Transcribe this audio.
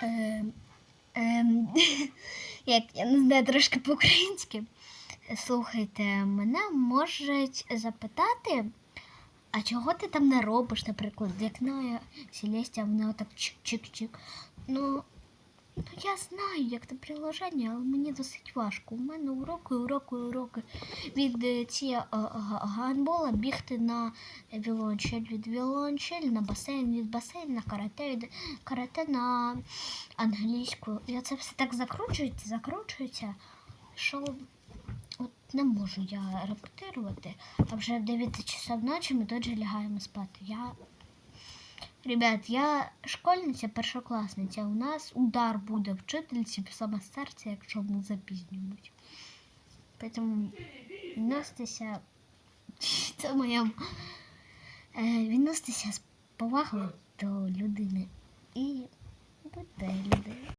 Ем, ем, як я не знаю трошки по-українськи. Слухайте, мене можуть запитати, а чого ти там не робиш, наприклад, вікно сілістя, воно так чик-чик-чик. Ну, ну, я знаю, як це приложення, але мені досить важко. У мене уроки, уроки, уроки. Від е, ці е, гандбола бігти на віолончель, від віолончель на басейн, від басейн на карате, від карате на англійську. І це все так закручується, закручується, що от не можу я репетирувати. А вже в 9 часов ночі ми тут же лягаємо спати. Я Ребят, я школьниця, першокласниця. У нас удар буде вчительці саме з серця, якщо ми запізнюємось. Тому відноситися, це моя е, відноситися з повагою до людини і будьте люди.